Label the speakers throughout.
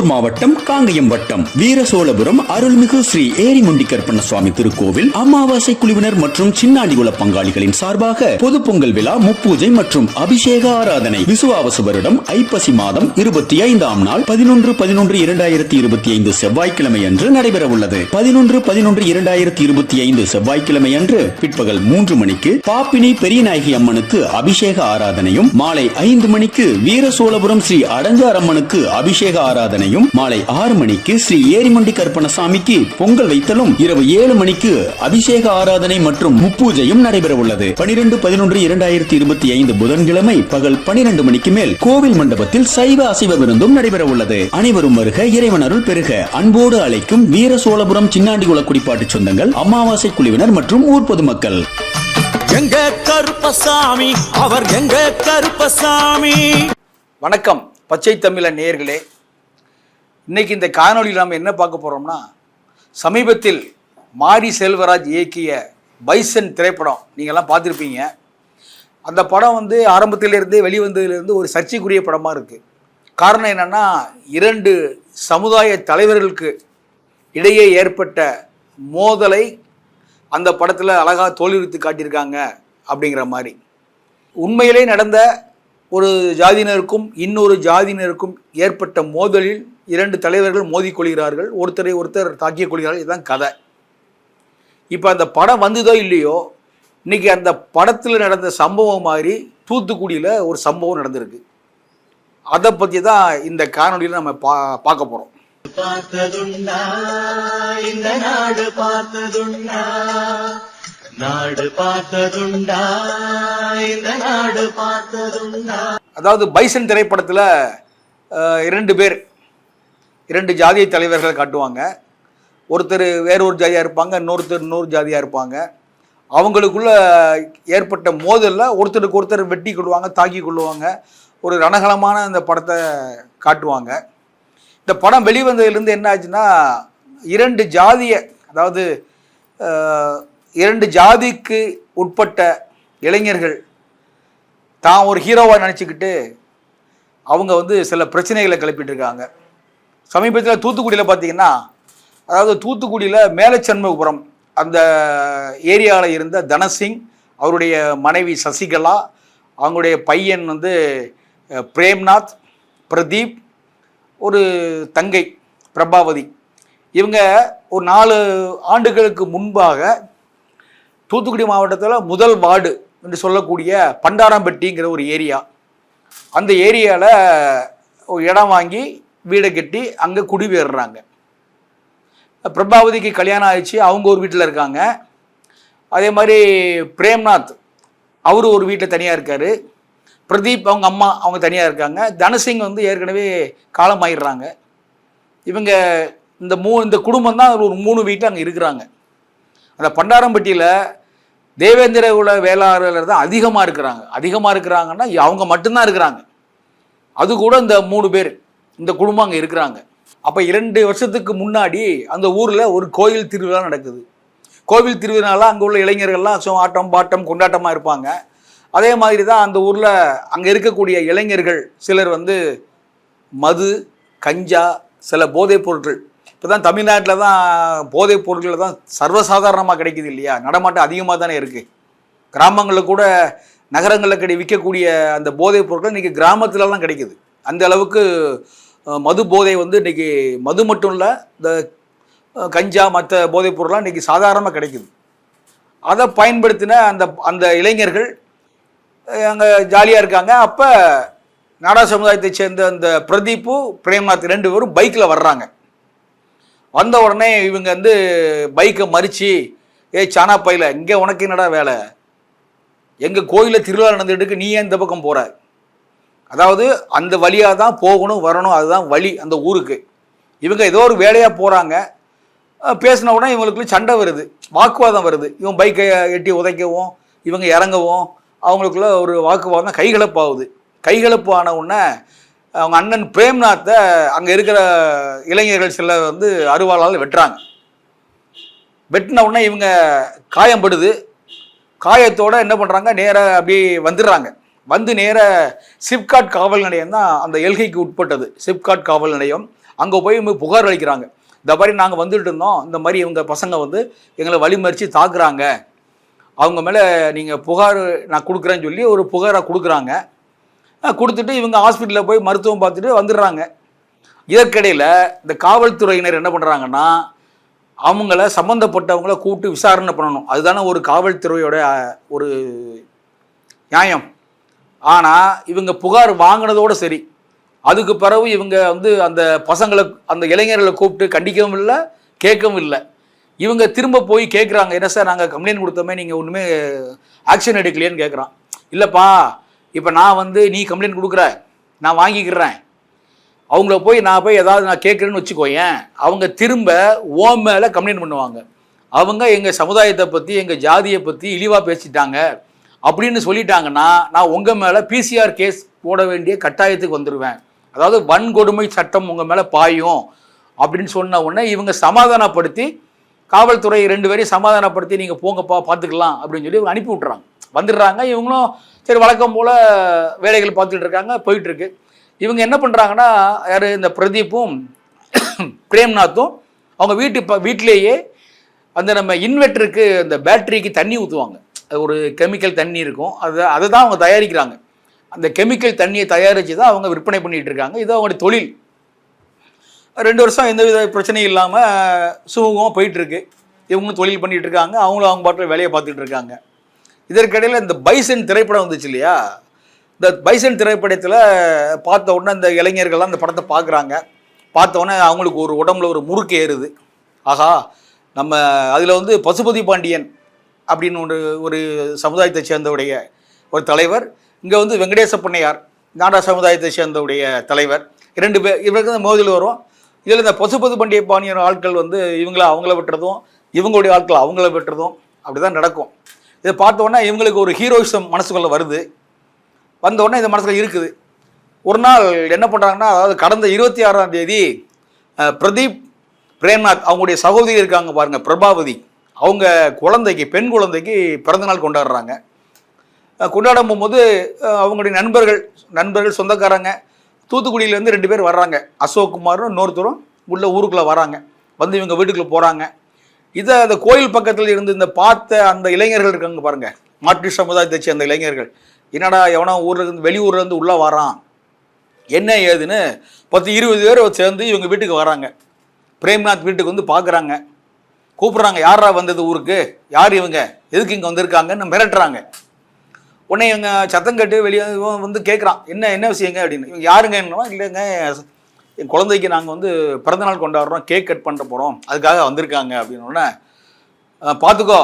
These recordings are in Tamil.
Speaker 1: திருப்பூர் மாவட்டம் காங்கயம் வட்டம். வீரசோழபுரம் அருள்மிகு ஸ்ரீ ஏரிமுண்டி கருப்பண்ண சுவாமி திருக்கோவில் அமாவாசை குழுவினர் மற்றும் சின்னாடிகுல பங்காளிகளின் சார்பாக பொது பொங்கல் விழா முப்பூஜை மற்றும் அபிஷேக ஆராதனை. விசுவாவச வருடம் ஐப்பசி மாதம் இருபத்தி ஐந்தாம் நாள் பதினொன்று பதினொன்று இரண்டாயிரத்தி இருபத்தி ஐந்து செவ்வாய்க்கிழமை அன்று நடைபெற உள்ளது பதினொன்று பதினொன்று இரண்டாயிரத்தி இருபத்தி ஐந்து செவ்வாய்க்கிழமை அன்று பிற்பகல் மூன்று மணிக்கு பாப்பினி பெரியநாயகி அம்மனுக்கு அபிஷேக ஆராதனையும் மாலை ஐந்து மணிக்கு வீரசோழபுரம் ஸ்ரீ அடங்கார் அம்மனுக்கு அபிஷேக ஆராதனையும் மாலை ஆறு மணிக்கு ஸ்ரீ ஏரிமண்டி கருப்பணசாமிக்கு பொங்கல் வைத்தலும் இரவு ஏழு மணிக்கு அபிஷேக ஆராதனை மற்றும் முப்பூஜையும் நடைபெற உள்ளது பனிரெண்டு பதினொன்று இரண்டாயிரத்தி இருபத்தி ஐந்து புதன்கிழமை பகல் பனிரெண்டு மணிக்கு மேல் கோவில் மண்டபத்தில் சைவ அசைவ விருந்தும் நடைபெற உள்ளது அனைவரும் வருக இறைவன் அருள் பெருக. அன்போடு அழைக்கும் வீர சோழபுரம் சின்னாண்டிகுள குடிப்பாட்டு சொந்தங்கள் அமாவாசை குழுவினர் மற்றும் ஊர் பொதுமக்கள்.
Speaker 2: எங்க கருப்பசாமி? அவர் எங்க கருப்பசாமி?
Speaker 3: வணக்கம். பச்சை தமிழ நேயர்களே இன்னைக்கு இந்த காணொளியில் நாம் என்ன பார்க்க போகிறோம்னா சமீபத்தில் மாரி செல்வராஜ் இயக்கிய பைசன் திரைப்படம் நீங்கள்லாம் பார்த்துருப்பீங்க. அந்த படம் வந்து ஆரம்பத்திலேருந்தே வெளிவந்ததுலேருந்து ஒரு சர்ச்சைக்குரிய படமாக இருக்குது காரணம் என்னென்னா இரண்டு சமுதாய தலைவர்களுக்கு இடையே ஏற்பட்ட மோதலை அந்த படத்தில் அழகாக தோல்வித்து காட்டியிருக்காங்க அப்படிங்கிற மாதிரி. உண்மையிலே நடந்த ஒரு ஜாதியினருக்கும் இன்னொரு ஜாதியினருக்கும் ஏற்பட்ட மோதலில் இரண்டு தலைவர்கள் மோதிக்கொள்கிறார்கள் ஒருத்தரை ஒருத்தர் தாக்கிக் கொள்கிறார்கள் இதுதான் கதை. இப்போ அந்த படம் வந்ததோ இல்லையோ இன்னைக்கு அந்த படத்தில் நடந்த சம்பவம் மாதிரி தூத்துக்குடியில் ஒரு சம்பவம் நடந்திருக்கு. அதை பற்றி தான் இந்த காணொலியில் நம்ம பா பார்க்க போகிறோம்
Speaker 4: பார்த்ததுண்டா இந்த நாடு பார்த்ததுண்டா நாடு பார்த்ததுண்டா இந்த நாடு பார்த்ததுண்டா.
Speaker 3: அதாவது பைசன் திரைப்படத்தில் இரண்டு பேர் இரண்டு ஜாதிய தலைவர்களை காட்டுவாங்க. ஒருத்தர் வேற ஒரு ஜாதியாக இருப்பாங்க இன்னொருத்தர் இன்னொரு ஜாதியாக இருப்பாங்க. அவங்களுக்குள்ள ஏற்பட்ட மோதலில் ஒருத்தருக்கு ஒருத்தர் வெட்டி கொள்வாங்க தாக்கி கொள்ளுவாங்க ஒரு ரணகலமான அந்த படத்தை காட்டுவாங்க. இந்த படம் வெளிவந்ததுலேருந்து என்ன ஆச்சுன்னா இரண்டு ஜாதிய அதாவது இரண்டு ஜாதிக்கு உட்பட்ட இளைஞர்கள் தான் ஒரு ஹீரோவாக நினச்சிக்கிட்டு அவங்க வந்து சில பிரச்சனைகளை கிளப்பிட்டு இருக்காங்க. சமீபத்தில் தூத்துக்குடியில் பார்த்தீங்கன்னா அதாவது தூத்துக்குடியில் மேலச்சண்முகபுரம் அந்த ஏரியாவில் இருந்த தனசிங் அவருடைய மனைவி சசிகலா அவங்களுடைய பையன் வந்து பிரேம்நாத் பிரதீப் ஒரு தங்கை பிரபாவதி. இவங்க ஒரு நாலு ஆண்டுகளுக்கு முன்பாக தூத்துக்குடி மாவட்டத்தில் முதல் வார்டு என்று சொல்லக்கூடிய பண்டாரம்பட்டிங்கிற ஒரு ஏரியா. அந்த ஏரியாவில் ஒரு இடம் வாங்கி வீடை கட்டி அங்கே குடிபெயர்றாங்க. பிரபாவதிக்கு கல்யாணம் ஆயிடுச்சு அவங்க ஒரு வீட்டில் இருக்காங்க. அதே மாதிரி பிரேம்நாத் அவர் ஒரு வீட்டில் தனியாக இருக்கார். பிரதீப் அவங்க அம்மா அவங்க தனியாக இருக்காங்க. தனசிங் வந்து ஏற்கனவே காலமாயிடுறாங்க இவங்க இந்த மூ இந்த குடும்பம் தான் ஒரு மூணு வீட்டில் அங்கே இருக்கிறாங்க. அந்த பண்டாரம்பட்டியில் தேவேந்திர குல வேளாளர் தான் அதிகமாக இருக்கிறாங்க. அதிகமாக இருக்கிறாங்கன்னா அவங்க மட்டும்தான் இருக்கிறாங்க. அது கூட இந்த மூணு பேர். இந்த குடும்பம் அங்கே இருக்கிறாங்க. அப்போ இரண்டு வருஷத்துக்கு முன்னாடி அந்த ஊரில் ஒரு கோயில் திருவிழா நடக்குது. கோவில் திருவிழாலாம் அங்கே உள்ள இளைஞர்கள்லாம் சும்மா ஆட்டம் பாட்டம் கொண்டாட்டமாக இருப்பாங்க. அதே மாதிரி தான் அந்த ஊரில் அங்கே இருக்கக்கூடிய இளைஞர்கள் சிலர் வந்து மது கஞ்சா சில போதைப் பொருட்கள். இப்போ தான் தமிழ்நாட்டில் தான் போதைப் பொருட்கள் தான் சர்வசாதாரணமாக கிடைக்குது இல்லையா? நடமாட்டம் அதிகமாக தானே இருக்குது கிராமங்களில் கூட நகரங்களில் கிடை விற்கக்கூடிய அந்த போதைப் பொருட்கள் இன்றைக்கி கிராமத்துலலாம் கிடைக்குது. அந்த அளவுக்கு மது போதை வந்து இன்றைக்கி மது மட்டும் இல்லை இந்த கஞ்சா மற்ற போதைப் பொருள்லாம் இன்றைக்கி சாதாரணமாக கிடைக்குது. அதை பயன்படுத்தின அந்த அந்த இளைஞர்கள் அங்கே ஜாலியாக இருக்காங்க. அப்போ நாடா சமுதாயத்தை சேர்ந்த அந்த பிரதீப்பு பிரேம்நாத் ரெண்டு பேரும் பைக்கில் வர்றாங்க. வந்த உடனே இவங்க வந்து பைக்கை மறித்து ஏ சானா பையில இங்கே உனக்கு என்னடா வேலை? எங்கள் கோயிலில் திருவிழா நடந்துட்டுருக்கு நீ ஏன் இந்த பக்கம் போகிற அதாவது அந்த வழியாக தான் போகணும் வரணும் அதுதான் வழி அந்த ஊருக்கு. இவங்க ஏதோ ஒரு வேலையாக போகிறாங்க பேசின உடனே இவங்களுக்குள்ள சண்டை வருது. வாக்குவாதம் வருது. இவன் பைக்கை எட்டி உதைக்கவும் இவங்க இறங்கவும் அவங்களுக்குள்ள ஒரு வாக்குவாதம் கைகலப்பாகுது. கைகலப்பு ஆன உடனே அவங்க அண்ணன் பிரேம்நாத்தை அங்கே இருக்கிற இளைஞர்கள் சில வந்து அருவாளால் வெட்டுறாங்க. வெட்டின உடனே இவங்க காயம்படுது. காயத்தோடு என்ன பண்ணுறாங்க நேராக அப்படியே வந்துடுறாங்க. வந்து நேர சிப்காட் காவல் நிலையம் தான் அந்த எல்கைக்கு உட்பட்டது. சிப்காட் காவல் நிலையம். அங்கே போய் புகார் அளிக்கிறாங்க. இந்த மாதிரி நாங்கள் வந்துட்டு இருந்தோம். இந்த மாதிரி இவங்க பசங்க வந்து எங்களை வழிமறித்து தாக்குறாங்க. அவங்க மேலே நீங்கள் புகார் நான் கொடுக்குறேன்னு சொல்லி ஒரு புகாராக கொடுக்குறாங்க. கொடுத்துட்டு இவங்க ஹாஸ்பிட்டலில் போய் மருத்துவம் பார்த்துட்டு வந்துடுறாங்க. இதற்கிடையில் இந்த காவல்துறையினர் என்ன பண்ணுறாங்கன்னா அவங்கள சம்மந்தப்பட்டவங்கள கூப்பிட்டு விசாரணை பண்ணணும். அதுதானே ஒரு காவல்துறையோட ஒரு நியாயம். ஆனால் இவங்க புகார் வாங்கினதோட சரி. அதுக்கு பிறகு இவங்க வந்து அந்த பசங்களை அந்த இளைஞர்களை கூப்பிட்டு கண்டிக்கவும் இல்லை கேட்கவும் இல்லை. இவங்க திரும்ப போய் கேட்குறாங்க என்ன சார் நாங்கள் கம்ப்ளைண்ட் கொடுத்தோமே நீங்கள் ஒன்றுமே ஆக்ஷன் எடுக்கலையேன்னு கேட்குறான் இல்லைப்பா இப்போ நான் வந்து நீ கம்ப்ளைண்ட் கொடுக்குற நான் வாங்கிக்கிறேன். அவங்கள போய் நான் போய் ஏதாவது நான் கேட்குறேன்னு வச்சுக்கோயேன். அவங்க திரும்ப ஓ மேலே கம்ப்ளைண்ட் பண்ணுவாங்க. அவங்க எங்கள் சமுதாயத்தை பற்றி எங்கள் ஜாதியை பற்றி இழிவாக பேசிட்டாங்க. அப்படின்னு சொல்லிட்டாங்கன்னா நான் உங்கள் மேலே பிசிஆர் கேஸ் போட வேண்டிய கட்டாயத்துக்கு வந்துடுவேன் அதாவது வன்கொடுமை சட்டம் உங்கள் மேலே பாயும். அப்படின்னு சொன்ன உடனே இவங்க சமாதானப்படுத்தி காவல்துறை ரெண்டு பேரையும் சமாதானப்படுத்தி நீங்கள் போங்கப்பா பார்த்துக்கலாம் அப்படின்னு சொல்லி இவங்க அனுப்பி விட்றாங்க வந்துடுறாங்க இவங்களும் சரி வழக்கம் போல் வேலைகள் பார்த்துட்டு இருக்காங்க போயிட்டுருக்கு இவங்க என்ன பண்ணுறாங்கன்னா யார் இந்த பிரதீப்பும் பிரேம்நாத்தும் அவங்க வீட்டு இப்போ வீட்டிலேயே அந்த நம்ம இன்வெர்ட்டருக்கு அந்த பேட்டரிக்கு தண்ணி ஊற்றுவாங்க ஒரு கெமிக்கல் தண்ணி இருக்கும். அதை அதை தான் அவங்க தயாரிக்கிறாங்க. அந்த கெமிக்கல் தண்ணியை தயாரித்து தான் அவங்க விற்பனை பண்ணிகிட்டு இருக்காங்க. இது அவங்களுடைய தொழில். ரெண்டு வருஷம் எந்தவித பிரச்சனையும் இல்லாமல் சுமூகமாக போயிட்டுருக்கு இவங்களும் தொழில் பண்ணிகிட்டு இருக்காங்க. அவங்களும் அவங்க பாட்டில் வேலையை பார்த்துட்டு இருக்காங்க. இதற்கிடையில் இந்த பைசன் திரைப்படம் வந்துச்சு இல்லையா? இந்த பைசன் திரைப்படத்தில் பார்த்த உடனே இந்த இளைஞர்கள்லாம் அந்த படத்தை பார்க்குறாங்க. பார்த்த உடனே அவங்களுக்கு ஒரு உடம்புல ஒரு முறுக்கு ஏறுது. ஆஹா நம்ம அதில் வந்து பசுபதி பாண்டியன் அப்படின்னு ஒரு ஒரு சமுதாயத்தை சேர்ந்தவுடைய ஒரு தலைவர். இங்கே வந்து வெங்கடேச பொன்னையார் நாடா சமுதாயத்தை சேர்ந்தவுடைய தலைவர். இரண்டு பேர் இவருக்கு தான் மோதல் வரும். இதில் இந்த பசுப்பது பண்டிகை பாண்டியன் ஆட்கள் வந்து இவங்கள அவங்கள விட்டுறதும் இவங்களுடைய ஆட்கள் அவங்கள விட்டுறதும் அப்படி தான் நடக்கும். இதை பார்த்தோன்னா இவங்களுக்கு ஒரு ஹீரோயிசம் மனசுக்குள்ளே வருது. வந்த இந்த மனசில் இருக்குது. ஒரு நாள் என்ன பண்ணுறாங்கன்னா அதாவது கடந்த இருபத்தி ஆறாம் தேதி பிரதீப் பிரேம்நாத் அவங்களுடைய சகோதரி இருக்காங்க பாருங்கள் பிரபாவதி. அவங்க குழந்தைக்கு பெண் குழந்தைக்கு பிறந்தநாள் கொண்டாடுறாங்க. கொண்டாடும் போகும்போது அவங்களுடைய நண்பர்கள் நண்பர்கள் சொந்தக்காரங்க தூத்துக்குடியிலேருந்து ரெண்டு பேர் வர்றாங்க. அசோக் குமாரும் இன்னொருத்தரும் உள்ள ஊருக்குள்ளே வராங்க. வந்து இவங்க வீட்டுக்குள்ளே போகிறாங்க இதை அந்த கோயில் பக்கத்தில் இருந்து இந்த பார்த்த அந்த இளைஞர்கள் இருக்காங்க பாருங்கள் மாற்று சமுதாயத்தை சேர்ந்த இளைஞர்கள். என்னடா எவனோ ஊரில் இருந்து வெளியூர்லேருந்து உள்ளே வரான். என்ன ஏதுன்னு பத்து இருபது பேர் சேர்ந்து இவங்க வீட்டுக்கு வராங்க. பிரேம்நாத் வீட்டுக்கு வந்து பார்க்குறாங்க கூப்பிட்றாங்க யாரா வந்தது ஊருக்கு? யார் இவங்க? எதுக்கு இங்கே வந்திருக்காங்கன்னு மிரட்டுறாங்க. உடனே இவங்க சத்தம் கட்டு வெளியே இவன் வந்து கேட்குறான் என்ன என்ன விஷயங்க? அப்படின்னு. இவங்க யாருங்கன்னு இல்லைங்க. என் குழந்தைக்கு நாங்கள் வந்து பிறந்தநாள் கொண்டாடுறோம் கேக் கட் பண்ண போகிறோம் அதுக்காக வந்திருக்காங்க அப்படின்னு உடனே பார்த்துக்கோ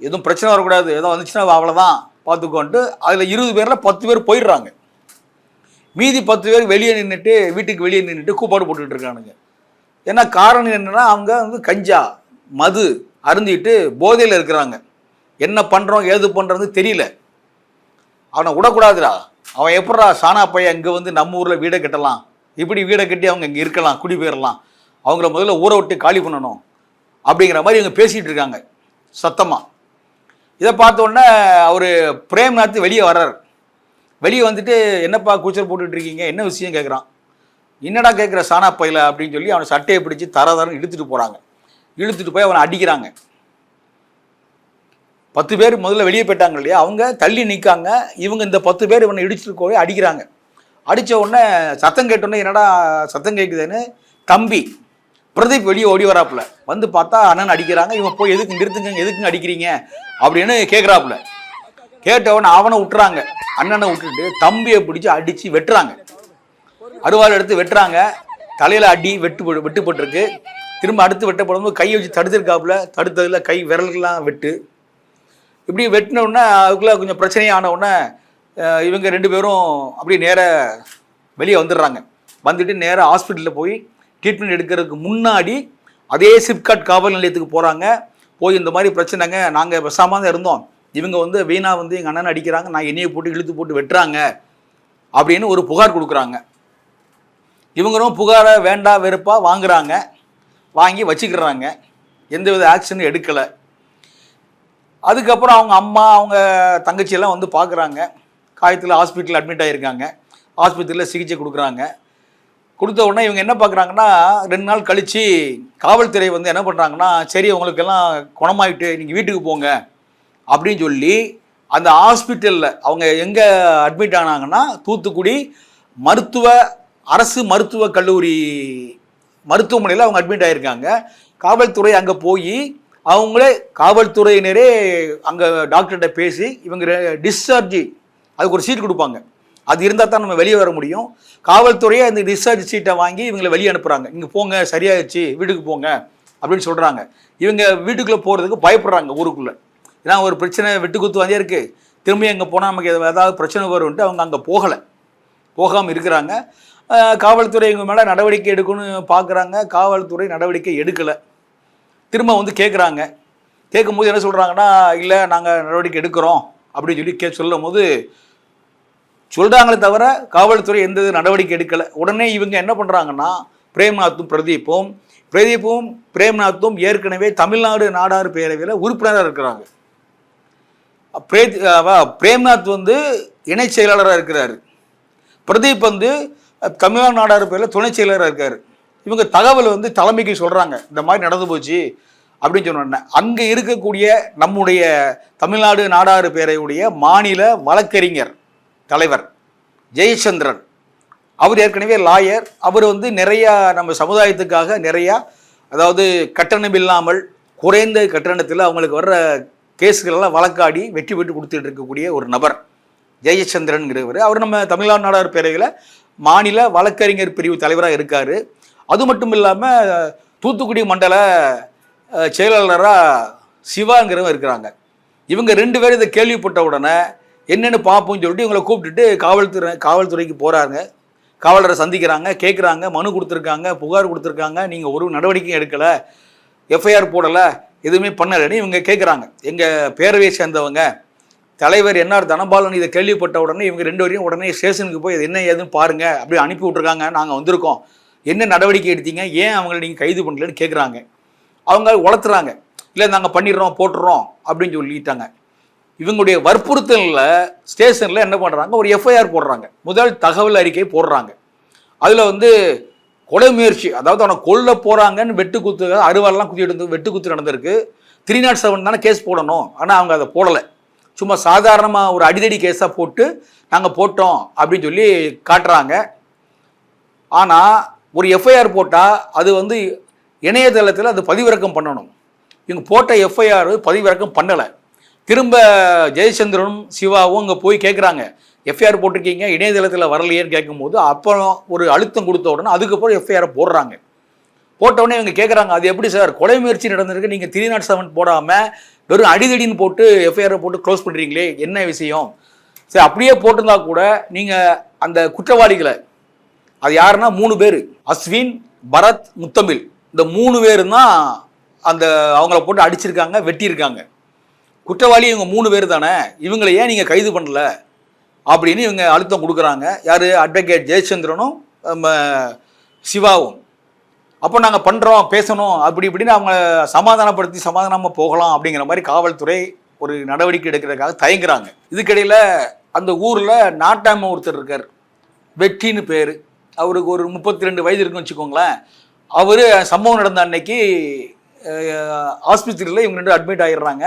Speaker 3: எதுவும் பிரச்சனை வரக்கூடாது. எதுவும் வந்துச்சுன்னா அவ்வளோதான் பார்த்துக்கோன்ட்டு அதில் இருபது பேரில் பத்து பேர் போயிடுறாங்க. மீதி பத்து பேர் வெளியே நின்றுட்டு வீட்டுக்கு வெளியே நின்றுட்டு கூப்பாடு போட்டுக்கிட்டு இருக்கானுங்க. ஏன்னா காரணம் என்னென்னா அவங்க வந்து கஞ்சா. மது அருந்திட்டு போதையில் இருக்கிறாங்க. என்ன பண்ணுறோம் ஏது பண்ணுறது தெரியல. அவனை விடக்கூடாதுடா. அவன் எப்படா சானா பையன் இங்கே வந்து நம்ம ஊரில் வீடை கட்டலாம்? இப்படி வீடை கட்டி அவங்க இங்கே இருக்கலாம் குடி போயிடலாம் அவங்கள முதல்ல ஊரை விட்டு காலி பண்ணணும். அப்படிங்கிற மாதிரி இவங்க பேசிகிட்டு இருக்காங்க. சத்தமாக இதை பார்த்தோன்னே அவர் பிரேம்நாத் வெளியே வர்றார். வெளியே வந்துட்டு என்னப்பா கூச்சல் போட்டுட்டு இருக்கீங்க? என்ன விஷயம்? கேட்குறான் என்னடா கேட்குற சானா பையில? அப்படின்னு சொல்லி அவனை சட்டையை பிடிச்சி தர தரன்னு இழுத்துட்டு போகிறாங்க இழுத்துட்டு போய் அவனை அடிக்கிறாங்க. பத்து பேர் முதல்ல வெளியே போயிட்டாங்க இல்லையா? அவங்க தள்ளி நிற்காங்க இவங்க இந்த பத்து பேர் இவனை இடிச்சுட்டு போய் அடிக்கிறாங்க. அடித்த உடனே சத்தம் கேட்டோடனே என்னடா சத்தம் கேட்குதுன்னு தம்பி பிரதீப் வெளியே ஓடி வராப்புல. வந்து பார்த்தா அண்ணன் அடிக்கிறாங்க. இவன் போய் எதுக்கு நிறுத்துங்க எதுக்குங்க அடிக்கிறீங்க? அப்படின்னு கேட்குறாப்புல கேட்டவன அவனை விட்டுறாங்க. அண்ணனை விட்டுட்டு தம்பியை பிடிச்சி அடித்து வெட்டுறாங்க. அருவாள் எடுத்து வெட்டுறாங்க. தலையில் அடி வெட்டு வெட்டுப்பட்டிருக்கு. திரும்ப அடுத்து வெட்டப்படும்போது கையை வச்சு தடுத்திருக்காப்புல தடுத்ததில் கை விரல்கள்லாம் வெட்டு. இப்படி வெட்டினோடனே அதுக்குள்ளே கொஞ்சம் பிரச்சனையான உடனே இவங்க ரெண்டு பேரும் அப்படியே நேர வெளியே வந்துடுறாங்க. வந்துட்டு நேராக ஹாஸ்பிட்டலில் போய் ட்ரீட்மெண்ட் எடுக்கிறதுக்கு முன்னாடி அதே சிப்காட் காவல் நிலையத்துக்கு போகிறாங்க போய் இந்த மாதிரி பிரச்சனைங்க நாங்கள் பேசாம தான் இருந்தோம். இவங்க வந்து வீணாக வந்து எங்கள் அண்ணன் அடிக்கிறாங்க நான் எண்ணெயை போட்டு இழுத்து போட்டு வெட்டுறாங்க அப்படின்னு ஒரு புகார் கொடுக்குறாங்க. இவங்களும் புகாரை வேண்டா வெறுப்பாக வாங்குறாங்க. வாங்கி வச்சுக்கிறாங்க. எந்தவித ஆக்ஷனும் எடுக்கலை. அதுக்கப்புறம் அவங்க அம்மா அவங்க தங்கச்சியெல்லாம் வந்து பார்க்குறாங்க காயத்தில் ஹாஸ்பிட்டலில் அட்மிட் ஆகியிருக்காங்க ஆஸ்பத்திரியில் சிகிச்சை கொடுக்குறாங்க. கொடுத்த உடனே இவங்க என்ன பார்க்குறாங்கன்னா ரெண்டு நாள் கழித்து காவல்துறை வந்து என்ன பண்ணுறாங்கன்னா சரி உங்களுக்கெல்லாம் குணமாயிட்டு நீங்கள் வீட்டுக்கு போங்க அப்படின்னு சொல்லி அந்த ஹாஸ்பிட்டலில் அவங்க எங்கே அட்மிட் ஆனாங்கன்னா தூத்துக்குடி மருத்துவ அரசு மருத்துவக் கல்லூரி மருத்துவமனையில் அவங்க அட்மிட் ஆகியிருக்காங்க காவல்துறை அங்கே போய் அவங்களே காவல்துறையினரே அங்கே டாக்டர்கிட்ட பேசி இவங்க டிஸ்சார்ஜி அதுக்கு ஒரு சீட் கொடுப்பாங்க. அது இருந்தால் தான் நம்ம வெளியே வர முடியும். காவல்துறையே அந்த டிஸ்சார்ஜ் சீட்டை வாங்கி இவங்களை வெளியே அனுப்புகிறாங்க இங்கே போங்க சரியாயிடுச்சு வீட்டுக்கு போங்க அப்படின்னு சொல்கிறாங்க இவங்க வீட்டுக்குள்ளே போகிறதுக்கு பயப்படுறாங்க ஊருக்குள்ளே. ஏன்னா ஒரு பிரச்சனை வெட்டுக்குத்து வந்தே இருக்குது திரும்பி அங்கே போனால் நமக்கு ஏதாவது பிரச்சனை வரும்ன்ட்டு அவங்க அங்கே போகலை. போகாமல் இருக்கிறாங்க. காவல்துறை இவங்க மேலே நடவடிக்கை எடுக்கணும்னு பார்க்குறாங்க காவல்துறை நடவடிக்கை எடுக்கலை. திரும்ப வந்து கேட்குறாங்க கேட்கும்போது என்ன சொல்கிறாங்கன்னா இல்லை நாங்கள் நடவடிக்கை எடுக்கிறோம். அப்படின்னு சொல்லி கே சொல்லும் போது சொல்கிறாங்களே தவிர காவல்துறை எந்த நடவடிக்கை எடுக்கலை. உடனே இவங்க என்ன பண்ணுறாங்கன்னா பிரேம்நாத்தும் பிரதீப்பும் பிரதீப்பும் பிரேம்நாத்தும் ஏற்கனவே தமிழ்நாடு நாடார் பேரவையில் உறுப்பினராக இருக்கிறாங்க. பிரே- பிரேம்நாத் வந்து இணை செயலாளராக இருக்கிறார். பிரதீப் வந்து தமிழ்நாடு நாடார் பேரில் துணை செயலராக இருக்கார். இவங்க தகவல் வந்து தலைமைக்கு சொல்கிறாங்க இந்த மாதிரி நடந்து போச்சு அப்படின்னு சொன்ன அங்கே இருக்கக்கூடிய நம்முடைய தமிழ்நாடு நாடாறு பேரையுடைய மாநில வழக்கறிஞர் தலைவர் ஜெயச்சந்திரன். அவர் ஏற்கனவே லாயர். அவர் வந்து நிறையா நம்ம சமுதாயத்துக்காக நிறையா அதாவது கட்டணம் இல்லாமல் குறைந்த கட்டணத்தில் அவங்களுக்கு வர்ற கேஸுகளெல்லாம் வழக்காடி வெற்றி பெற்று கொடுத்துட்டு இருக்கக்கூடிய ஒரு நபர் ஜெயச்சந்திரன்கிறவர் அவர் நம்ம தமிழ்நாடு நாடார் பேரவையில் மாநில வழக்கறிஞர் பிரிவு தலைவராக இருக்கார். அது மட்டும் இல்லாமல் தூத்துக்குடி மண்டல செயலாளராக சிவாங்கிறவங்க இருக்கிறாங்க. இவங்க ரெண்டு பேரும் இதை கேள்விப்பட்ட உடனே என்னென்னு பார்ப்போம்னு சொல்லிட்டு இவங்களை கூப்பிட்டுட்டு காவல்துறை காவல்துறைக்கு போகிறாங்க காவலரை சந்திக்கிறாங்க கேட்குறாங்க மனு கொடுத்துருக்காங்க புகார் கொடுத்துருக்காங்க நீங்கள் ஒரு நடவடிக்கையும் எடுக்கலை எஃப்ஐஆர் போடலை எதுவுமே பண்ணலைன்னு இவங்க கேட்குறாங்க எங்கள் பேரவையை சேர்ந்தவங்க தலைவர் என்ஆர் தனபாலன் இதை கேள்விப்பட்ட உடனே இவங்க ரெண்டு வரையும் உடனே ஸ்டேஷனுக்கு போய் இது என்ன ஏதுன்னு பாருங்க அப்படி அனுப்பி விட்ருக்காங்க நாங்கள் வந்திருக்கோம். என்ன நடவடிக்கை எடுத்தீங்க? ஏன் அவங்கள நீங்கள் கைது பண்ணலன்னு கேட்குறாங்க அவங்க உளத்துறாங்க. இல்லை நாங்கள் பண்ணிடுறோம் போட்டுறோம் அப்படின்னு சொல்லிட்டாங்க. இவங்களுடைய வற்புறுத்தலில் ஸ்டேஷனில் என்ன பண்ணுறாங்க ஒரு எஃப்ஐஆர் போடுறாங்க. முதல் தகவல் அறிக்கை போடுறாங்க. அதில் வந்து கொலை முயற்சி அதாவது அவனை கொல்ல போகிறாங்கன்னு வெட்டு குத்து அறுவாரெல்லாம் குத்தி எடுத்து வெட்டு குத்து நடந்திருக்கு. த்ரீ நாட் செவன் தானே கேஸ் போடணும். ஆனால் அவங்க அதை போடலை. சும்மா சாதாரணமாக ஒரு அடிதடி கேஸாக போட்டு நாங்கள் போட்டோம் அப்படின்னு சொல்லி காட்டுறாங்க. ஆனால் ஒரு எஃப்ஐஆர் போட்டால் அது வந்து இணையதளத்தில் அது பதிவிறக்கம் பண்ணணும். இவங்க போட்ட எஃப்ஐஆர் பதிவிறக்கம் பண்ணலை. திரும்ப ஜெயச்சந்திரனும் சிவாவும் அங்கே போய் கேட்குறாங்க எஃப்ஐஆர் போட்டிருக்கீங்க இணையதளத்தில் வரலையேன்னு கேட்கும்போது அப்புறம் ஒரு அழுத்தம் கொடுத்த உடனே அதுக்கப்புறம் எஃப்ஐஆர் போடுறாங்க. போட்ட உடனே இவங்க கேட்குறாங்க அது எப்படி சார்? கொலை முயற்சி நடந்திருக்கு. நீங்கள் த்ரீ நாட் செவன் போடாமல் வெறும் அடிதடின்னு போட்டு எஃப்ஐஆரை போட்டு க்ளோஸ் பண்ணுறீங்களே என்ன விஷயம்? சரி அப்படியே போட்டிருந்தா கூட நீங்கள் அந்த குற்றவாளிகளை அது யாருன்னா மூணு பேர் அஸ்வின் பரத் முத்தமிழ். இந்த மூணு பேர் தான் அந்த அவங்கள போட்டு அடிச்சிருக்காங்க வெட்டியிருக்காங்க. குற்றவாளி இவங்க மூணு பேர் தானே இவங்களை ஏன் நீங்கள் கைது பண்ணல? அப்படின்னு இவங்க அழுத்தம் கொடுக்குறாங்க. யார்? அட்வொகேட் ஜெயச்சந்திரனும் நம்ம சிவாவும். அப்போ நாங்கள் பண்ணுறோம் பேசணும் அப்படி இப்படின்னு அவங்க சமாதானப்படுத்தி சமாதானமாக போகலாம் அப்படிங்கிற மாதிரி காவல்துறை ஒரு நடவடிக்கை எடுக்கிறதுக்காக தயங்குறாங்க. இதுக்கிடையில் அந்த ஊரில் நாட்டாம ஒருத்தர் இருக்கார். வெற்றின்னு பேர். அவருக்கு ஒரு முப்பத்தி ரெண்டு வயது இருக்குன்னு வச்சுக்கோங்களேன். அவர் சம்பவம் நடந்த அன்னைக்கு ஆஸ்பத்திரியில் இவங்க ரெண்டு அட்மிட் ஆகிடுறாங்க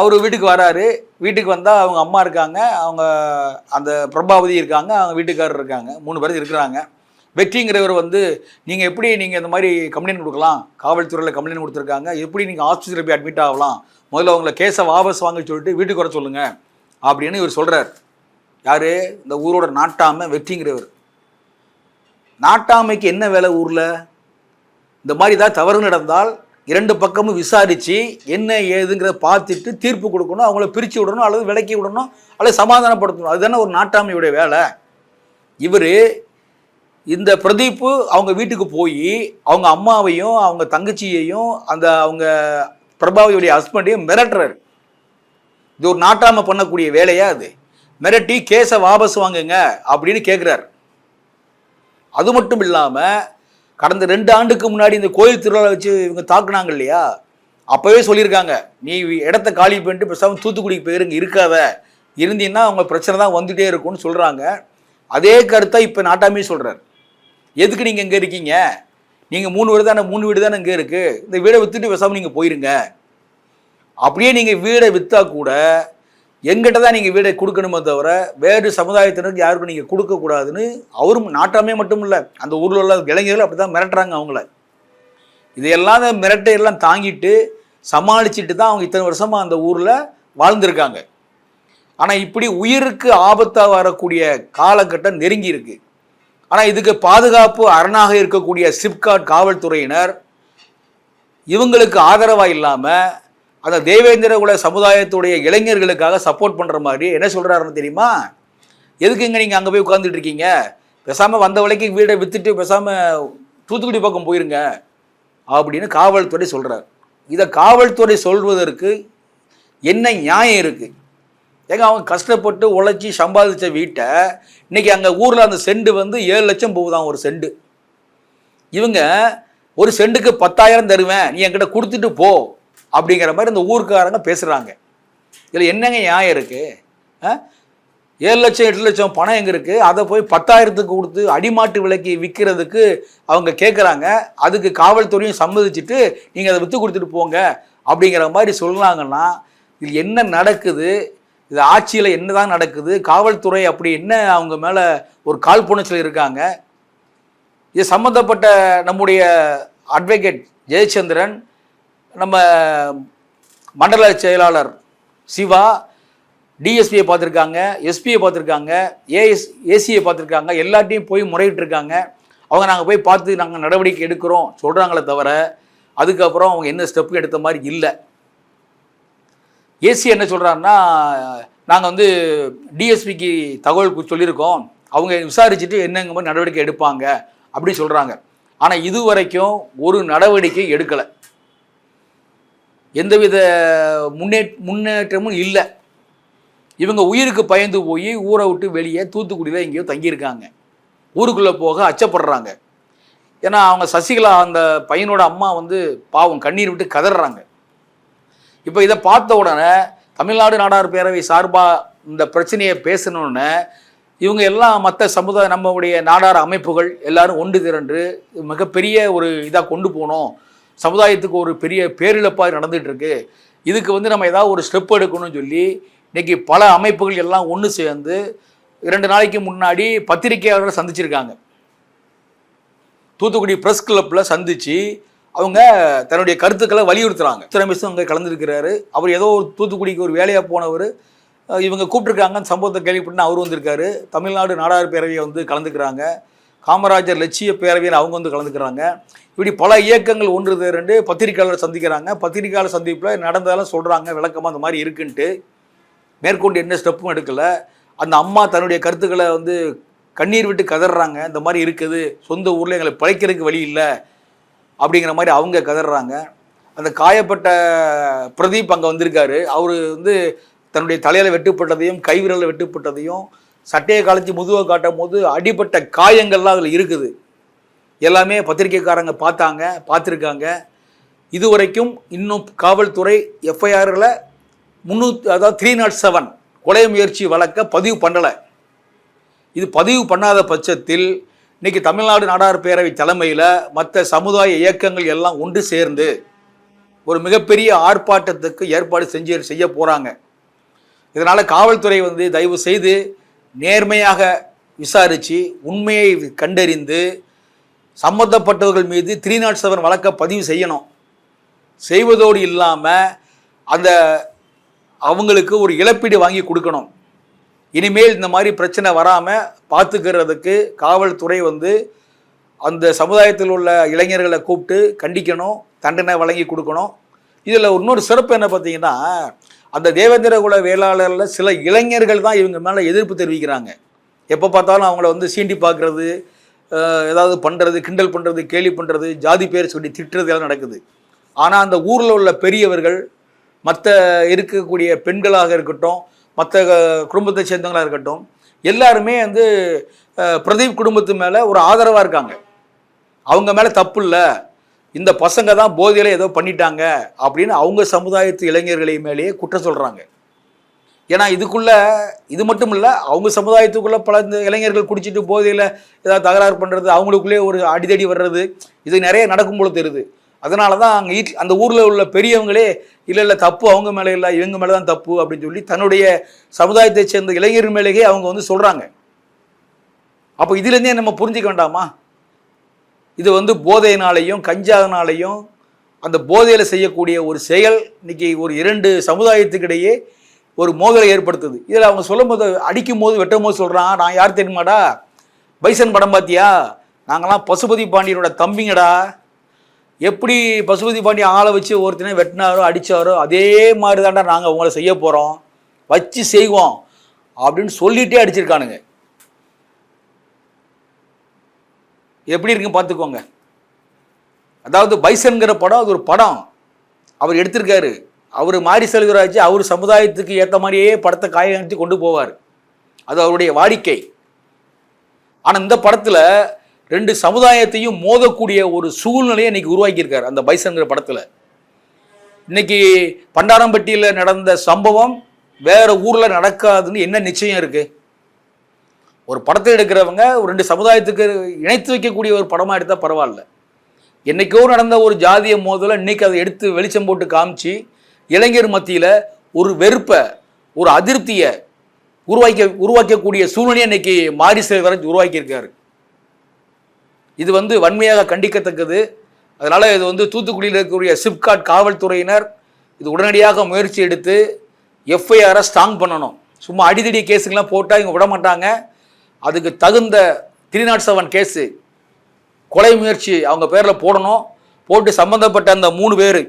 Speaker 3: அவர் வீட்டுக்கு வராரு. வீட்டுக்கு வந்தால் அவங்க அம்மா இருக்காங்க. அவங்க அந்த பிரபாவதி இருக்காங்க. அவங்க வீட்டுக்காரர் இருக்காங்க. மூணு பேர் இருக்கிறாங்க. வெற்றிங்கிறவர் வந்து நீங்கள் எப்படி நீங்கள் இந்த மாதிரி கம்ப்ளைண்ட் கொடுக்கலாம்? காவல்துறையில் கம்ப்ளைண்ட் கொடுத்துருக்காங்க. எப்படி நீங்கள் ஆஸ்பத்திரியில் போய் அட்மிட் ஆகலாம்? முதல்ல அவங்கள கேஸை வாபஸ் வாங்க சொல்லிட்டு வீட்டுக்கு வர சொல்லுங்கள் அப்படின்னு இவர் சொல்கிறார் யார்? இந்த ஊரோட நாட்டாமை வெற்றிங்கிறவர். நாட்டாமைக்கு என்ன வேலை ஊரில்? இந்த மாதிரி தான் தவறு நடந்தால் இரண்டு பக்கமும் விசாரித்து என்ன ஏதுங்கிறத பார்த்துட்டு தீர்ப்பு கொடுக்கணும். அவங்கள பிரித்து விடணும் அல்லது விலக்கி விடணும் அல்லது சமாதானப்படுத்தணும். அதுதானே ஒரு நாட்டாமையுடைய வேலை. இவர் இந்த பிரதீப்பு அவங்க வீட்டுக்கு போய் அவங்க அம்மாவையும் அவங்க தங்கச்சியையும் அந்த அவங்க பிரபாவியுடைய ஹஸ்பண்டையும் மிரட்டுறாரு. இது ஒரு நாட்டாமை பண்ணக்கூடிய வேலையா அது? மிரட்டி கேஸை வாபஸ் வாங்குங்க அப்படின்னு கேட்குறாரு அது மட்டும் இல்லாமல் கடந்த ரெண்டு ஆண்டுக்கு முன்னாடி இந்த கோயில் திருவிழா வச்சு இவங்க தாக்குனாங்க இல்லையா? அப்போவே சொல்லியிருக்காங்க நீ இடத்த காலி பண்ணிட்டு பேசாமல் தூத்துக்குடிக்கு போயிருங்க இருக்காத. இருந்தீங்கன்னா அவங்க பிரச்சனை தான் வந்துட்டே இருக்கும்னு சொல்கிறாங்க அதே கருத்தை இப்போ நாட்டாமே சொல்கிறார் எதுக்கு நீங்கள் இங்கே இருக்கீங்க? நீங்கள் மூணு வீடு தானே மூணு வீடு தானே இங்கே இருக்குது இந்த வீடை விற்றுட்டு பேசாமல் நீங்கள் போயிருங்க. அப்படியே நீங்கள் வீடை விற்றா கூட எங்கிட்ட தான் நீங்கள் வீடை கொடுக்கணுமே தவிர வேறு சமுதாயத்தினருக்கு யாருக்கும் நீங்கள் கொடுக்கக்கூடாதுன்னு அவரும் நாட்டாமே மட்டும் இல்லை அந்த ஊரில் உள்ள இளைஞர்கள் அப்படி தான் மிரட்டுறாங்க அவங்கள. இதையெல்லாம் மிரட்டையெல்லாம் தாங்கிட்டு சமாளிச்சுட்டு தான் அவங்க இத்தனை வருஷமாக அந்த ஊரில் வாழ்ந்திருக்காங்க. ஆனால் இப்படி உயிருக்கு ஆபத்தாக வரக்கூடிய காலகட்டம் நெருங்கி இருக்குது ஆனால் இதுக்கு பாதுகாப்பு அரணாக இருக்கக்கூடிய சிப்காட் காவல்துறையினர் இவங்களுக்கு ஆதரவாக இல்லாமல் அந்த தேவேந்திரகுல சமுதாயத்துடைய இளைஞர்களுக்காக சப்போர்ட் பண்ணுற மாதிரி என்ன சொல்கிறாருன்னு தெரியுமா? எதுக்குங்க நீங்கள் அங்கே போய் உட்காந்துட்டு இருக்கீங்க? பேசாமல் வந்த விலைக்கு வீடை விற்றுட்டு பேசாமல் தூத்துக்குடி பக்கம் போயிருங்க அப்படின்னு காவல்துறை சொல்கிறார் இதை காவல்துறை சொல்வதற்கு என்ன நியாயம் இருக்குது ஏங்க அவங்க கஷ்டப்பட்டு உழைச்சி சம்பாதிச்ச வீட்டை இன்றைக்கி அங்கே ஊரில் அந்த செண்டு வந்து ஏழு லட்சம் போகுதான் ஒரு செண்டு. இவங்க ஒரு செண்டுக்கு பத்தாயிரம் தருவேன் நீ என்கிட்ட கொடுத்துட்டு போ அப்படிங்கிற மாதிரி இந்த ஊருக்காரங்க பேசுகிறாங்க இதில் என்னங்க நியாயம் இருக்குது ஏழு லட்சம் எட்டு லட்சம் பணம் எங்கே இருக்குது அதை போய் பத்தாயிரத்துக்கு கொடுத்து அடிமாட்டு விலைக்கு விற்கிறதுக்கு அவங்க கேட்குறாங்க அதுக்கு காவல்துறையும் சம்மதிச்சுட்டு நீங்கள் அதை விற்று கொடுத்துட்டு போங்க அப்படிங்கிற மாதிரி சொன்னாங்கன்னா இது என்ன நடக்குது? இது ஆட்சியில் என்னதான் நடக்குது காவல்துறை அப்படி என்ன அவங்க மேலே ஒரு காழ்ப்புணர்ச்சியில் இருக்காங்க? இது சம்மந்தப்பட்ட நம்முடைய அட்வொகேட் ஜெயச்சந்திரன் நம்ம மண்டல செயலாளர் சிவா டிஎஸ்பியை பார்த்துருக்காங்க எஸ்பியை பார்த்துருக்காங்க ஏஎஸ் ஏசியை பார்த்துருக்காங்க எல்லாத்தையும் போய் முறையிட்டிருக்காங்க அவங்க நாங்கள் போய் பார்த்து நாங்கள் நடவடிக்கை எடுக்கிறோம் சொல்கிறாங்களே தவிர அதுக்கப்புறம் அவங்க என்ன ஸ்டெப்பு எடுத்த மாதிரி இல்லை. ஏசி என்ன சொல்கிறாருன்னா நாங்கள் வந்து டிஎஸ்பிக்கு தகவல் சொல்லியிருக்கோம். அவங்க விசாரிச்சுட்டு என்னங்க மாதிரி நடவடிக்கை எடுப்பாங்க அப்படி சொல்கிறாங்க ஆனால் இது வரைக்கும் ஒரு நடவடிக்கை எடுக்கலை. எந்தவித முன்னே முன்னேற்றமும் இல்லை. இவங்க உயிருக்கு பயந்து போய் ஊரை விட்டு வெளியே தூத்துக்குடியில் எங்கேயோ தங்கியிருக்காங்க. ஊருக்குள்ளே போக அச்சப்படுறாங்க. ஏன்னா அவங்க சசிகலா அந்த பையனோட அம்மா வந்து பாவம் கண்ணீர் விட்டு கதறாங்க. இப்போ இதை பார்த்த உடனே தமிழ்நாடு நாடார் பேரவை சார்பாக இந்த பிரச்சனையை பேசணுன்னு இவங்க எல்லாம் மற்ற சமுதாய நம்மளுடைய நாடார் அமைப்புகள் எல்லாரும் ஒன்று திரண்டு மிகப்பெரிய ஒரு இதாக கொண்டு போகணும் சமுதாயத்துக்கு ஒரு பெரிய பேரிழப்பாக நடந்துட்டு இருக்கு இதுக்கு வந்து நம்ம ஏதாவது ஒரு ஸ்டெப் எடுக்கணும்னு சொல்லி இன்னைக்கு பல அமைப்புகள் எல்லாம் ஒன்று சேர்ந்து இரண்டு நாளைக்கு முன்னாடி பத்திரிகையாளர்கள் சந்திச்சிருக்காங்க. தூத்துக்குடி ப்ரெஸ் கிளப்பில் சந்திச்சு அவங்க தன்னுடைய கருத்துக்களை வலியுறுத்துறாங்க. திறமைசும் அங்கே கலந்துருக்கிறாரு. அவர் ஏதோ ஒரு தூத்துக்குடிக்கு ஒரு வேலையாக போனவர் இவங்க கூப்பிட்டுருக்காங்கன்னு சம்பவத்தை கேள்விப்பட்டு அவர் வந்திருக்காரு. தமிழ்நாடு நாடார் பேரவையை வந்து கலந்துக்கிறாங்க. காமராஜர் லட்சிய பேரவையில் அவங்க வந்து கலந்துக்கிறாங்க. இப்படி பல இயக்கங்கள் ஒன்று திரண்டு பத்திரிகையாளர் சந்திக்கிறாங்க. பத்திரிகையாளர் சந்திப்பில் நடந்ததெல்லாம் சொல்கிறாங்க விளக்கமாக அந்த மாதிரி இருக்குன்ட்டு. மேற்கொண்டு என்ன ஸ்டெப்பும் எடுக்கலை. அந்த அம்மா தன்னுடைய கருத்துக்களை வந்து கண்ணீர் விட்டு கதறாங்க. இந்த மாதிரி இருக்குது. சொந்த ஊரில் எங்களை பிழைக்கிறதுக்கு வழி இல்லை. அப்படிங்கிற மாதிரி அவங்க கதறாங்க. அந்த காயப்பட்ட பிரதீப் அங்கே வந்திருக்காரு. அவர் வந்து தன்னுடைய தலையில் வெட்டுப்பட்டதையும் கைவிரலில் வெட்டுப்பட்டதையும் சட்டையை களைச்சி முதுவை காட்டும் போது அடிப்பட்ட காயங்கள்லாம் அதில் இருக்குது. எல்லாமே பத்திரிக்கைக்காரங்க பார்த்தாங்க பார்த்துருக்காங்க. இதுவரைக்கும் இன்னும் காவல்துறை எஃப்ஐஆரில் முந்நூற்றி அதாவது த்ரீ நாட் செவன் கொலை முயற்சி வழக்க பதிவு பண்ணலை. இது பதிவு பண்ணாத பட்சத்தில் இன்னைக்கு தமிழ்நாடு நாடார் பேரவை தலைமையில் மற்ற சமுதாய இயக்கங்கள் எல்லாம் ஒன்று சேர்ந்து ஒரு மிகப்பெரிய ஆர்ப்பாட்டத்துக்கு ஏற்பாடு செஞ்சு செய்ய போகிறாங்க இதனால் காவல்துறை வந்து தயவு செய்து நேர்மையாக விசாரித்து உண்மையை கண்டறிந்து சம்மந்தப்பட்டவர்கள் மீது த்ரீ நாட் செவன் வழக்க பதிவு செய்யணும். செய்வதோடு இல்லாமல் அந்த அவங்களுக்கு ஒரு இழப்பீடு வாங்கி கொடுக்கணும். இனிமேல் இந்த மாதிரி பிரச்சனை வராமல் பார்த்துக்கிறதுக்கு காவல்துறை வந்து அந்த சமுதாயத்தில் உள்ள இளைஞர்களை கூப்பிட்டு கண்டிக்கணும் தண்டனை வழங்கி கொடுக்கணும். இதில் இன்னொரு சிறப்பு என்ன பார்த்தீங்கன்னா அந்த தேவேந்திரகுல வேளாளரில் சில இளைஞர்கள் தான் இவங்க மேலே எதிர்ப்பு தெரிவிக்கிறாங்க. எப்போ பார்த்தாலும் அவங்கள வந்து சீண்டி பார்க்குறது ஏதாவது பண்ணுறது கிண்டல் பண்ணுறது கேலி பண்ணுறது ஜாதி பேர் சொல்லி திட்டுறது எல்லாம் நடக்குது. ஆனால் அந்த ஊரில் உள்ள பெரியவர்கள் மற்ற இருக்கக்கூடிய பெண்களாக இருக்கட்டும் மற்ற குடும்பத்தை சேர்ந்தவங்களாக இருக்கட்டும் எல்லாருமே வந்து பிரதீப் குடும்பத்து மேலே ஒரு ஆதரவாக இருக்காங்க. அவங்க மேலே தப்பு இல்லை. இந்த பசங்க தான் போதையில் ஏதோ பண்ணிட்டாங்க அப்படின்னு அவங்க சமுதாயத்து இளைஞர்களை மேலேயே குற்றம் சொல்கிறாங்க ஏன்னா இதுக்குள்ள இது மட்டும் இல்லை அவங்க சமுதாயத்துக்குள்ளே பல இந்த இளைஞர்கள் குடிச்சிட்டு போதையில் ஏதாவது தகராறு பண்ணுறது அவங்களுக்குள்ளே ஒரு அடிதடி வர்றது இது நிறைய நடக்கும் போல தெரியுது. அதனால தான் அங்கே ஈட் அந்த ஊரில் உள்ள பெரியவங்களே இல்லை இல்லை தப்பு அவங்க மேலே இல்லை இவங்க மேலே தான் தப்பு அப்படின்னு சொல்லி தன்னுடைய சமுதாயத்தை சேர்ந்த இளைஞர் மேலேயே அவங்க வந்து சொல்கிறாங்க அப்போ இதுலேருந்தே நம்ம புரிஞ்சிக்க வேண்டாமா? இது வந்து போதையினாலையும் கஞ்சாவினாலையும் அந்த போதையில் செய்யக்கூடிய ஒரு செயல் இன்னைக்கு ஒரு இரண்டு சமுதாயத்துக்கிடையே ஒரு மோதலை ஏற்படுத்துது. இதில் அவங்க சொல்லும் போது அடிக்கும் போது வெட்டும் போது சொல்கிறான் நான் யார் தெரியுமாடா? பைசன் படம் பார்த்தியா நாங்களாம் பசுபதி பாண்டியனோட தம்பிங்கடா. எப்படி பசுபதி பாண்டி ஆளை வச்சு ஒருத்தனை வெட்டினாரோ அடித்தாரோ அதே மாதிரி தாண்டா நாங்கள் உங்களை செய்ய போகிறோம் வச்சு செய்வோம். அப்படின்னு சொல்லிட்டே அடிச்சிருக்கானுங்க. எப்படி இருக்குன்னு பார்த்துக்கோங்க. அதாவது பைசன்கிற படம் அது ஒரு படம். அவர் எடுத்திருக்காரு. அவர் மாரி செல்வராஜ் அவர் சமுதாயத்துக்கு ஏற்ற மாதிரியே படத்தை காயகப்படுத்தி கொண்டு போவார். அது அவருடைய வாடிக்கை. ஆனால் இந்த படத்தில் ரெண்டு சமுதாயத்தையும் மோதக்கூடிய ஒரு சூழ்நிலையை இன்னைக்கு உருவாக்கியிருக்காரு அந்த பைசன்கிற படத்தில். இன்னைக்கு பண்டாரம்பட்டியில் நடந்த சம்பவம் வேற ஊரில் நடக்காதுன்னு என்ன நிச்சயம் இருக்குது ஒரு படத்தை எடுக்கிறவங்க ஒரு ரெண்டு சமுதாயத்துக்கு இணைத்து வைக்கக்கூடிய ஒரு படமாக எடுத்தால் பரவாயில்ல. என்னைக்கோ நடந்த ஒரு ஜாதிய மோதலை இன்னைக்கு அதை எடுத்து வெளிச்சம் போட்டு காமிச்சு இளைஞர் மத்தியில் ஒரு வெறுப்பை ஒரு அதிருப்தியை உருவாக்க உருவாக்கக்கூடிய சூழ்நிலையை இன்னைக்கு மாரி செல்வராஜ் உருவாக்கியிருக்காரு. இது வந்து வன்மையாக கண்டிக்கத்தக்கது. அதனால் இது வந்து தூத்துக்குடியில் இருக்கக்கூடிய சிப்காட் காவல்துறையினர் இது உடனடியாக முயற்சி எடுத்து எஃப்ஐஆரை ஸ்ட்ராங் பண்ணணும். சும்மா அடிதடி கேஸுங்கெலாம் போட்டால் இவங்க விட மாட்டாங்க. அதுக்கு தகுந்த த்ரீ நாட் செவன் கேஸு கொலை முயற்சி அவங்க பேரில் போடணும். போட்டு சம்மந்தப்பட்ட அந்த மூணு பேர்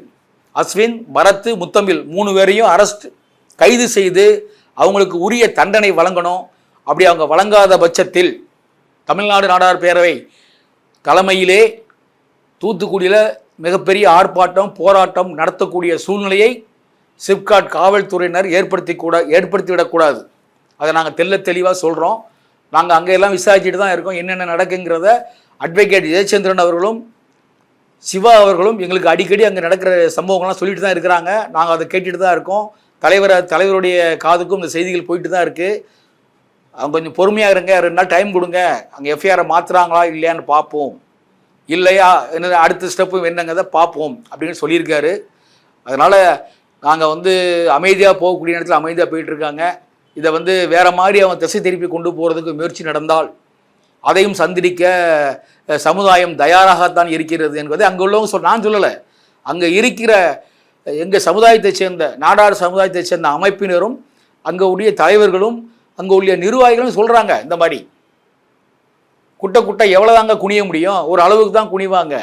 Speaker 3: அஸ்வின் பரத்து முத்தமிழ் மூணு பேரையும் அரெஸ்ட் கைது செய்து அவங்களுக்கு உரிய தண்டனை வழங்கணும். அப்படி அவங்க வழங்காத பட்சத்தில் தமிழ்நாடு நாடார் பேரவை தலைமையிலே தூத்துக்குடியில் மிகப்பெரிய ஆர்ப்பாட்டம் போராட்டம் நடத்தக்கூடிய சூழ்நிலையை சிப்காட் காவல்துறையினர் ஏற்படுத்தி கூட ஏற்படுத்திவிடக்கூடாது அதை நாங்கள் தெல்ல தெளிவாக சொல்கிறோம் நாங்கள் அங்கெல்லாம் விசாரிச்சுட்டு தான் இருக்கோம். என்னென்ன நடக்குங்கிறத அட்வொகேட் ஜெயச்சந்திரன் அவர்களும் சிவா அவர்களும் எங்களுக்கு அடிக்கடி அங்கே நடக்கிற சம்பவங்கள்லாம் சொல்லிட்டு தான் இருக்கிறாங்க. நாங்கள் அதை கேட்டுட்டு தான் இருக்கோம். தலைவர் தலைவருடைய காதுக்கும் இந்த செய்திகள் போயிட்டு தான் இருக்குது அவங்க கொஞ்சம் பொறுமையாக இருங்க ரெண்டு நாள் டைம் கொடுங்க. அங்கே எஃப்ஐஆரை மாற்றுறாங்களா இல்லையான்னு பார்ப்போம். இல்லையா என்ன அடுத்த ஸ்டெப்பு என்னங்கிறத பார்ப்போம் அப்படின்னு சொல்லியிருக்காரு. அதனால் நாங்கள் வந்து அமைதியாக போகக்கூடிய நேரத்தில் அமைதியாக போயிட்டுருக்காங்க இதை வந்து வேறு மாதிரி அவங்க திசை திருப்பி கொண்டு போகிறதுக்கு முயற்சி நடந்தால் அதையும் சந்திரிக்க சமுதாயம் தயாராகத்தான் இருக்கிறது என்பதை அங்கே உள்ளவங்க சொல் நான் சொல்லலை. அங்கே இருக்கிற எங்கள் சமுதாயத்தைச் சேர்ந்த நாடார் சமுதாயத்தைச் சேர்ந்த அமைப்பினரும் அங்கே உடைய தலைவர்களும் அங்கே உள்ள நிர்வாகிகளும் சொல்கிறாங்க இந்த மாதிரி. குட்டை குட்டை எவ்வளோதாங்க குனிய முடியும்? ஒரு அளவுக்கு தான் குனிவாங்க.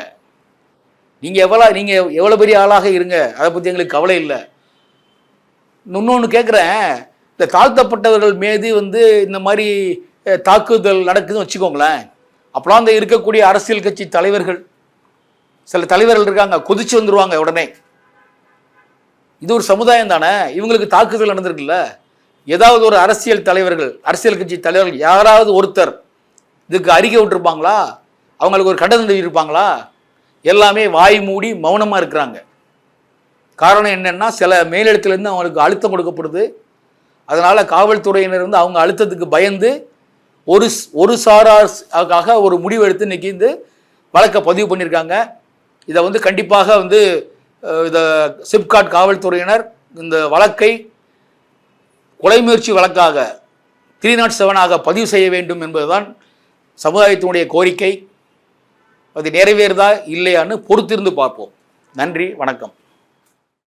Speaker 3: நீங்கள் எவ்வளோ நீங்கள் எவ்வளோ பெரிய ஆளாக இருங்க. அதை பற்றி எங்களுக்கு கவலை இல்லை. இன்னொன்று கேட்குறேன் இந்த தாழ்த்தப்பட்டவர்கள் மீது வந்து இந்த மாதிரி தாக்குதல் நடக்குதுன்னு வச்சுக்கோங்களேன். அப்போலாம் அந்த இருக்கக்கூடிய அரசியல் கட்சி தலைவர்கள் சில தலைவர்கள் இருக்காங்க கொதிச்சு வந்துருவாங்க உடனே. இது ஒரு சமுதாயம் தானே? இவங்களுக்கு தாக்குதல் நடந்திருக்குல்ல? ஏதாவது ஒரு அரசியல் தலைவர்கள் அரசியல் கட்சி தலைவர்கள் யாராவது ஒருத்தர் இதுக்கு அறிக்கை விட்டுருப்பாங்களா? அவங்களுக்கு ஒரு கண்டனம் தெரிவிப்பாங்களா? எல்லாமே வாய் மூடி மௌனமாக இருக்கிறாங்க. காரணம் என்னென்னா சில மேலிடத்துலேருந்து அவங்களுக்கு அழுத்தம் கொடுக்கப்படுது. அதனால் காவல்துறையினர் வந்து அவங்க அழுத்தத்துக்கு பயந்து ஒரு ஒரு சாராக ஒரு முடிவு எடுத்து இன்னைக்கு வழக்கை பதிவு பண்ணியிருக்காங்க. இதை வந்து கண்டிப்பாக வந்து இதை சிப்காட் காவல்துறையினர் இந்த வழக்கை கொலை முயற்சி வழக்காக த்ரீ நாட் செவனாக பதிவு செய்ய வேண்டும் என்பதுதான் சமுதாயத்தினுடைய கோரிக்கை. அது நிறைவேறுதா இல்லையான்னு பொறுத்திருந்து பார்ப்போம். நன்றி வணக்கம்.